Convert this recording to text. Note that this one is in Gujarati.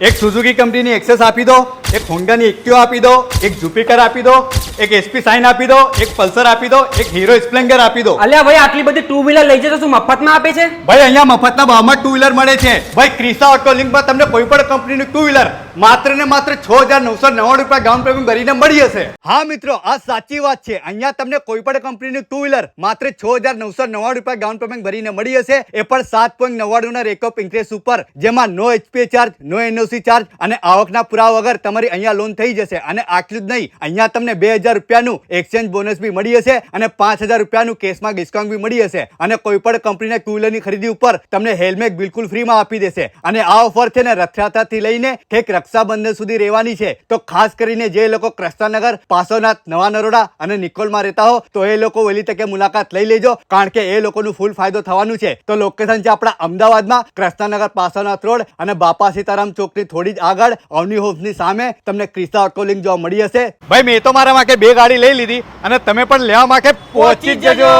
એક સુઝુકી કંપનીની એક્સેસ આપી દો. એક હોન્ડાની એક્ટિવા આપી દો એક જુપિટર આપી દો એક એસપી સાઇન આપી દો એક પલ્સર આપી દો એક હીરો સ્પ્લેન્ડર આપી દો. અલ્યા ભાઈ આટલી બધી ટુ વ્હીલર લઈ જતો શું મફતમાં આપે છે? ભાઈ અહીંયા મફતના ભાવમાં ટુ વ્હીલર મળે છે. ભાઈ ક્રિસા ઓટો લિંકમાં તમને કોઈ પણ કંપનીનું ટુ વ્હીલર માત્ર ને માત્ર છ હજાર નવસો નવ્વાણું રૂપિયા ડાઉન પેમેન્ટ ભરીને મળી હશે હા મિત્રો આ સાચી વાત છે. અહીંયા તમને કોઈ પણ કંપનીનું ટુ વ્હીલર માત્ર છ હજાર નવસો નવ્વાણું રૂપિયા ડાઉન પેમેન્ટ ભરીને મળી હશે એ પણ સાત પોઈન્ટ નવ્વાણું ના રેકઅપ ઇન્ટરેસ્ટ ઉપર જેમાં નો એચપીએ ચાર્જ નો એનઓસી ચાર્જ અને આવકના પુરાવા વગર તમારી અહીંયા લોન થઈ જશે અને આટલું જ નહીં, અહીંયા તમને બે હજાર રૂપિયાનું એક્સચેન્જ બોનસ બી મળી હશે અને પાંચ હજાર રૂપિયાનું કેસમાં ડિસ્કાઉન્ટ બી મળી હશે. અને કોઈ પણ કંપનીના ટુ વ્હીલરની ખરીદી ઉપર તમને હેલ્મેટ બિલકુલ ફ્રીમાં આપી દેશે. અને આ ઓફર છે ને રથયાત્રાથી લઈને ઠેક રક્ષાબંધન સુધી રહેવાની છે. તો ખાસ કરીને જે લોકો કૃષ્ણનગર પાસોનાથ નવા નરોડા અને નિકોલમાં રહેતા હો, તો એ લોકો વહેલી તકે મુલાકાત લઈ લેજો, કારણ કે એ લોકોનું ફૂલ ફાયદો થવાનું છે. તો લોકેશન છે આપણા અમદાવાદમાં, કૃષ્ણનગર પાસોનાથ રોડ અને બાપા સીતારામ ચોકની થોડી જ આગળ, અવની હોમ્સની સામે. તમને ક્રિસ્તા લિંક જોવા મળી હશે. ભાઈ, મેં તો મારા માટે બે ગાડી લઈ લીધી અને તમે પણ લેવા માટે પહોંચી જજો.